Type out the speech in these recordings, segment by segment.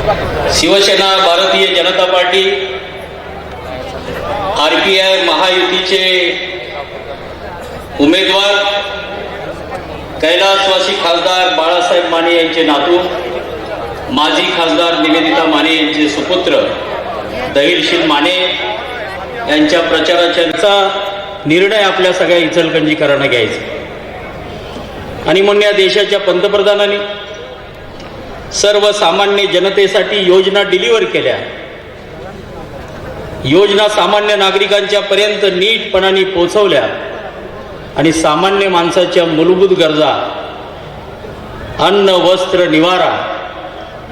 Shiv Sena Bharatiya Janata party R P I महायुतीचे उमेदवार कैलासवासी खासदार बाळासाहेब माने यांचे नातू माजी खासदार निवेदिता माने यांचे सुपुत्र दहीलशील माने यांच्या प्रचाराच्या निर्णय आपल्या सगळ्या इचलकंजीकरांना घ्यायचा. आणि म्हणून या देशाच्या पंतप्रधानांनी सर्वसामान्य जनतेसाठी योजना डिलिव्हर केल्या. योजना सामान्य नागरिकांच्या पर्यंत नीटपणाने पोचवल्या आणि सामान्य माणसाच्या मूलभूत गरजा अन्न वस्त्र निवारा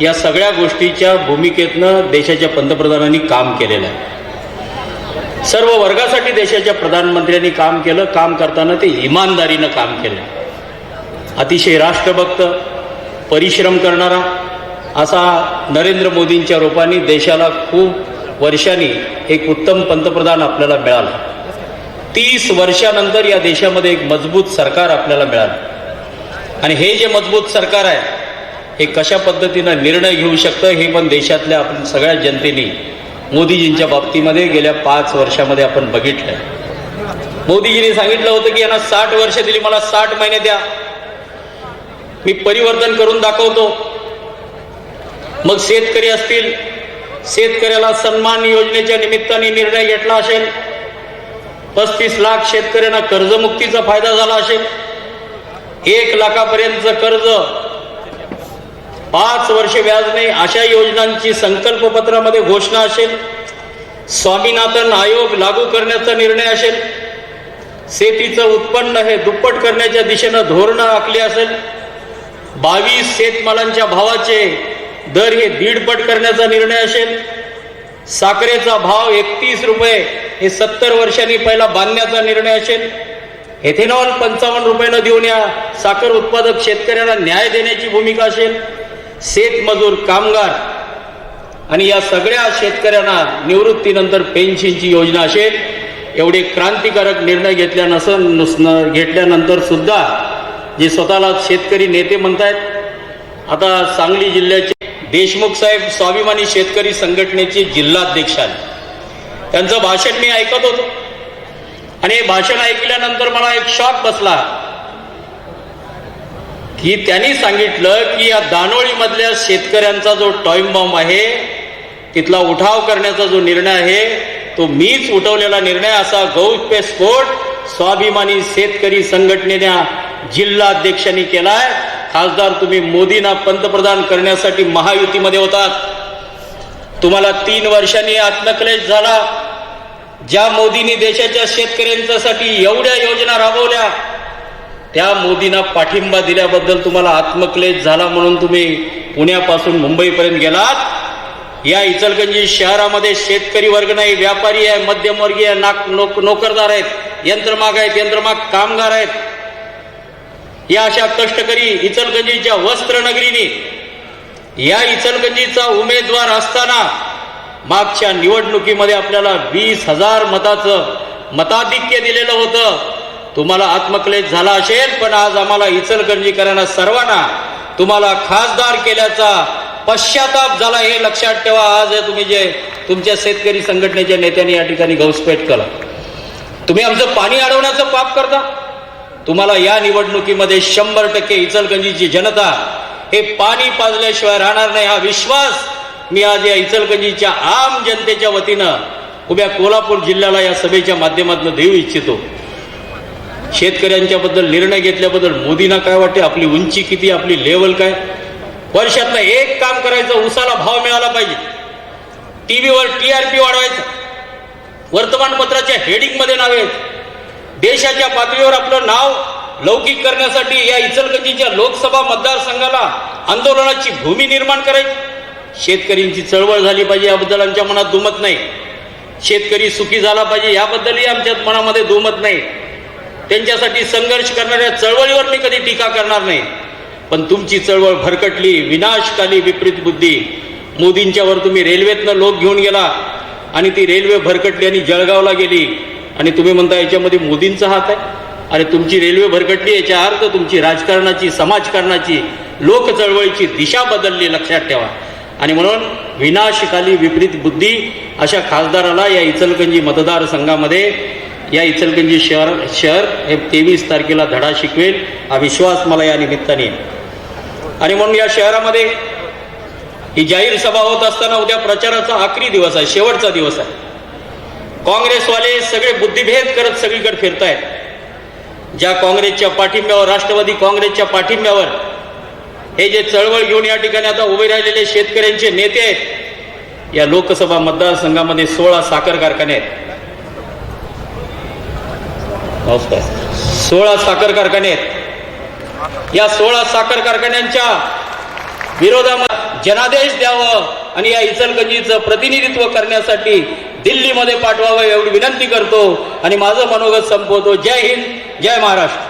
या सगळ्या गोष्टीच्या भूमिकेतनं देशाच्या पंतप्रधानांनी काम केलेलं आहे. सर्व वर्गासाठी देशाच्या प्रधानमंत्र्यांनी काम केलं. काम करताना ते इमानदारीनं काम केलं. अतिशय राष्ट्रभक्त परिश्रम करणारा असा नरेंद्र मोदींच्या रूपाने देशाला खूप वर्षांनी एक उत्तम पंतप्रधान आपल्याला मिळाला. तीस वर्षानंतर या देशामध्ये एक मजबूत सरकार आपल्याला मिळालं. आणि हे जे मजबूत सरकार आहे हे कशा पद्धतीनं निर्णय घेऊ शकतं हे पण देशातल्या आपण सगळ्या जनतेने मोदीजींच्या बाबतीमध्ये गेल्या पाच वर्षामध्ये आपण बघितलं मोदीजींनी सांगितलं होतं की यांना साठ वर्ष दिली मला साठ महिने द्या. मी परिवर्तन करून दाखवतो. मग शेतकरी असतील शेतकऱ्याला सन्मान योजनेच्या निमित्ताने निर्णय घेतला असेल. पस्तीस लाख शेतकऱ्यांना कर्जमुक्तीचा फायदा झाला असेल. एक लाखापर्यंतचं कर्ज पाच वर्ष व्याज नाही अशा योजनांची संकल्पपत्रामध्ये घोषणा असेल. स्वामीनाथन आयोग लागू करण्याचा निर्णय असेल. शेतीचं उत्पन्न हे दुप्पट करण्याच्या दिशेनं धोरणं आखली असेल. बावीस शेतमालांच्या भावाचे दर हे दीडपट करण्याचा निर्णय असेल. साखरेचा भाव एकतीस रुपये हे सत्तर वर्षांनी पहिला बांधण्याचा निर्णय असेल. एथेनॉल पंचावन्न रुपयानं देऊन या साखर उत्पादक शेतकऱ्यांना न्याय देण्याची भूमिका असेल. शेतमजूर कामगार आणि या सगळ्या शेतकऱ्यांना निवृत्तीनंतर पेन्शनची योजना असेल. एवढे क्रांतिकारक निर्णय घेतल्या नसन घेतल्यानंतर सुद्धा जे स्वतःला शेतकरी नेते म्हणतायत आता सांगली जिल्ह्याचे देशमुख साहेब स्वाभिमानी शेतकरी संघटनेचे जिल्हाध्यक्ष आले. त्यांचं भाषण मी ऐकत होतो. आणि हे भाषण ऐकल्यानंतर मला एक शॉक बसला की त्यांनी सांगितलं की या दानोळीमधल्या शेतकऱ्यांचा जो टॉईम बॉम्ब आहे तिथला उठाव करण्याचा जो निर्णय आहे तो मीच उठवलेला निर्णय असा गौप्यस्फोट स्वाभिमानी शेतकरी संघटनेने जिल्हाध्यक्षांनी केलाय. खासदार तुम्ही मोदींना पंतप्रधान करण्यासाठी महायुतीमध्ये होतात. तुम्हाला तीन वर्षांनी आत्मक्लेश झाला. ज्या मोदींनी देशाच्या शेतकऱ्यांच्यासाठी एवढ्या योजना राबवल्या त्या मोदींना पाठिंबा दिल्याबद्दल तुम्हाला आत्मक्लेश झाला म्हणून तुम्ही पुण्यापासून मुंबईपर्यंत गेलात. या इचलगंजी शहरामध्ये शेतकरी वर्ग नाही व्यापारी आहे मध्यमवर्गीय नाक नोक नोकरदार आहेत यंत्रमाग आहेत यंत्रमाग कामगार आहेत. या अशा कष्टकरी इचलगंजीच्या वस्त्रनगरीने या इचलगंजीचा उमेदवार असताना मागच्या निवडणुकीमध्ये आपल्याला वीस हजार मताचं मताधिक्य दिलेलं होतं. तुम्हाला आत्मक्लेश झाला असेल पण आज आम्हाला इचलकरंजीकरांना सर्वांना तुम्हाला खासदार केल्याचा पश्चाताप झाला हे लक्षात ठेवा. आज तुम्ही जे तुमच्या शेतकरी संघटनेच्या नेत्यांनी या ठिकाणी घौसपेट केला. तुम्ही आमचं पाणी अडवण्याचं पाप करता. तुम्हाला या निवडणुकीमध्ये शंभर टक्के इचलगंजीची जनता हे पाणी पाजल्याशिवाय राहणार नाही. हा विश्वास मी आज या इचलगंजीच्या आम जनतेच्या वतीनं उभ्या कोल्हापूर जिल्ह्याला या सभेच्या माध्यमातून देऊ इच्छितो. शेतकऱ्यांच्या बद्दल निर्णय घेतल्याबद्दल मोदींना काय वाटते? आपली उंची किती? आपली लेवल काय? वर्षातलं एक काम करायचं उसाला भाव मिळाला पाहिजे. टीव्हीवर टीआरपी वाढवायचं. वर्तमानपत्राच्या हेडिंगमध्ये नावे देशाच्या पातळीवर आपलं नाव लौकिक करण्यासाठी या इचलकरंजीच्या लोकसभा मतदारसंघाला आंदोलनाची भूमी निर्माण करायची. शेतकऱ्यांची चळवळ झाली पाहिजे याबद्दल आमच्या मनात दुमत नाही. शेतकरी सुखी झाला पाहिजे याबद्दलही आमच्या मनामध्ये दुमत नाही. त्यांच्यासाठी संघर्ष करणाऱ्या चळवळीवर मी कधी टीका करणार नाही. पण तुमची चळवळ भरकटली विनाशकाली विपरीत बुद्धी. मोदींच्यावर तुम्ही रेल्वेतनं लोक घेऊन गेला आणि ती रेल्वे भरकटली आणि जळगावला गेली. आणि तुम्ही म्हणता याच्यामध्ये मोदींचा हात आहे? आणि तुमची रेल्वे भरकटली याच्या अर्थ तुमची राजकारणाची समाजकारणाची लोक चळवळीची दिशा बदलली लक्षात ठेवा. आणि म्हणून विनाशकाली विपरीत बुद्धी अशा खासदाराला या इचलकंजी मतदारसंघामध्ये या इचलकंजी शहर शहर हे तेवीस तारखेला धडा शिकवेल हा विश्वास मला या निमित्ताने आणि म्हणून या शहरामध्ये ही जाहीर सभा होत असताना उद्या प्रचाराचा आखरी दिवस आहे शेवटचा दिवस आहे. काँग्रेसवाले सगळे बुद्धिभेद करत सगळीकडे फिरतायत. ज्या काँग्रेसच्या पाठिंब्यावर राष्ट्रवादी काँग्रेसच्या पाठिंब्यावर हे जे चळवळ घेऊन या ठिकाणी आता उभे राहिलेले शेतकऱ्यांचे नेते आहेत या लोकसभा मतदारसंघामध्ये सोळा साखर कारखाने आहेत. सोळा साखर कारखाने आहेत. या सोळा साखर कारखान्यांच्या विरोधामध्ये जनादेश द्यावं आणि या इचलगंजीचं प्रतिनिधित्व करण्यासाठी दिल्लीमध्ये पाठवावं एवढी विनंती करतो. आणि माझं मनोगत संपवतो. जय हिंद जय महाराष्ट्र.